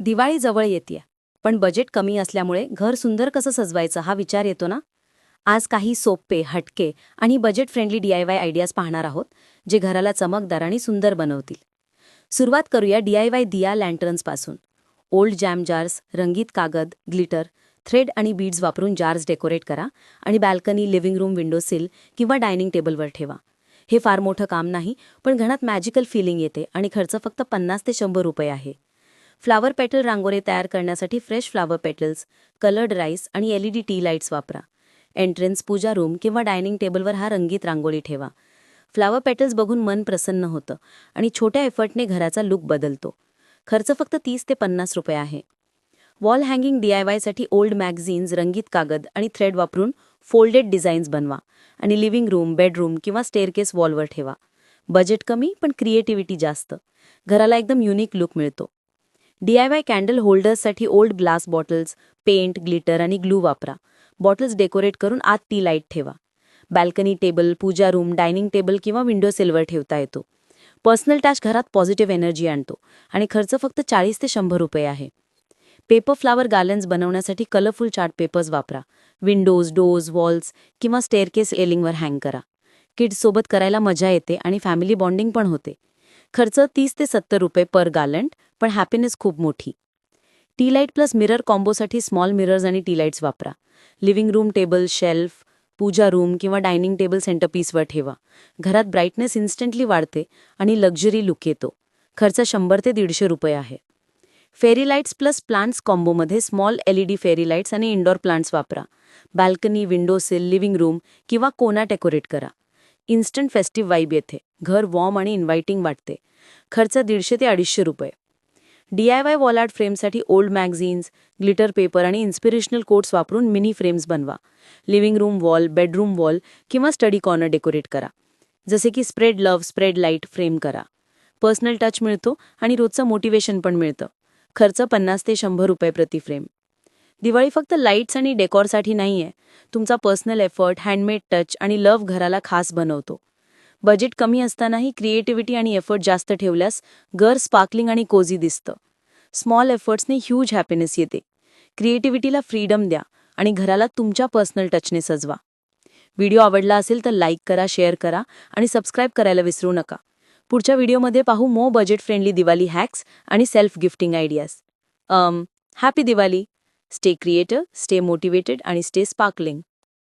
दिवाळी जवळ येते पण बजेट कमी असल्यामुळे घर सुंदर कसं सजवायचं हा विचार येतो ना? आज काही सोपे हटके आणि budget friendly D I Y ideas पाहणार आहोत जे घराला चमकदार आणि सुंदर बनवतील. सुरुवात करूया डी आय वाय दिया लँटर्न्सपासून ओल्ड जॅम जार्स रंगीत कागद ग्लिटर थ्रेड आणि बीड्स वापरून जार्स डेकोरेट करा आणि balcony living room window sill किंवा डायनिंग टेबलवर ठेवा. हे फार मोठं काम नाही पण घरात मॅजिकल फिलिंग येते आणि खर्च फक्त पन्नास ते शंभर रुपये आहे. फ्लावर पेटल रांगोळी तयार करण्यासाठी fresh flower petals coloured rice आणि एलईडी टी लाईट्स वापरा. एंट्रन्स पूजा रूम किंवा डायनिंग टेबलवर हा रंगीत रांगोळी ठेवा. फ्लावर पेटल्स बघून मन प्रसन्न होतं आणि छोट्या एफर्टने घराचा लुक बदलतो. खर्च फक्त तीस ते पन्नास रुपये आहे. वॉल हँगिंग डी आय वायसाठी ओल्ड मॅगझिन्स रंगीत कागद आणि थ्रेड वापरून फोल्डेड डिझाईन्स बनवा आणि लिव्हिंग रूम बेडरूम किंवा स्टेअरकेस वॉलवर ठेवा. बजेट कमी पण क्रिएटिव्हिटी जास्त. घराला एकदम युनिक लुक मिळतो. D I Y candle होल्डर्ससाठी old glass bottles paint glitter आणि ग्लू वापरा. बॉटल्स डेकोरेट करून आत टी लाइट ठेवा. Balcony table puja room dining table किंवा विंडो सिल्वर ठेवता येतो. पर्सनल टॅच घरात पॉझिटिव्ह एनर्जी आणतो आणि खर्च फक्त चाळीस ते शंभर रुपये आहे. पेपर फ्लावर गार्लन्स बनवण्यासाठी कलरफुल चार्ट पेपर्स वापरा. विंडोज डोर्स वॉल्स किंवा स्टेअरकेस एलिंगवर हँग करा. किड्ससोबत करायला मजा येते आणि फॅमिली बॉन्डिंग पण होते. खर्च तीस ते सत्तर रुपये पर गार्लंड पण हॅपीनेस खूप मोठी. टी लाइट प्लस मिरर कॉम्बोसाठी स्मॉल मिरर्स आणि टी लाईट्स वापरा. Living room table shelf puja room किंवा डायनिंग टेबल सेंटरपीसवर ठेवा. घरात ब्राईटनेस इन्स्टंटली वाढते आणि लक्झरी लुक येतो. खर्च शंभर ते दीडशे रुपये आहे. फेरी लाईट्स प्लस प्लांट्स कॉम्बोमध्ये स्मॉल एलईडी फेरी लाईट्स आणि इंडोर प्लांट्स वापरा. बाल्कनी विंडोसिल लिव्हिंग रूम किंवा कोना डेकोरेट करा. इन्स्टंट फेस्टिव्ह वाईब येथे घर वॉर्म आणि इन्व्हायटिंग वाटते. खर्च दीडशे ते अडीचशे रुपये. D I Y wall art फ्रेमसाठी old magazines glitter paper आणि इन्स्पिरेशनल कोट्स वापरून मिनी फ्रेम्स बनवा. Living room wall bedroom wall किंवा स्टडी कॉर्नर डेकोरेट करा. जसे की spread love spread light frame करा. पर्सनल टच मिळतो आणि रोजचं मोटिवेशन पण मिळतं. खर्च पन्नास ते शंभर रुपये प्रति फ्रेम. दिवाळी फक्त लाईट्स आणि डेकॉरसाठी नाही आहे तुमचा पर्सनल एफर्ट हँडमेड टच आणि लव्ह घराला खास बनवतो. बजेट कमी असतानाही क्रिएटिव्हिटी आणि एफर्ट जास्त ठेवल्यास घर स्पार्कलिंग आणि कोझी दिसतं. स्मॉल एफर्ट्सने ह्यूज हॅपीनेस येते. क्रिएटिव्हिटीला फ्रीडम द्या आणि घराला तुमच्या पर्सनल टचने सजवा. व्हिडिओ आवडला असेल तर लाईक करा शेअर करा आणि सबस्क्राईब करायला विसरू नका. पुढच्या व्हिडिओमध्ये पाहू मो बजेट फ्रेंडली दिवाळी हॅक्स आणि self gifting ideas happy Diwali! Stay creative, stay motivated, and stay sparkling.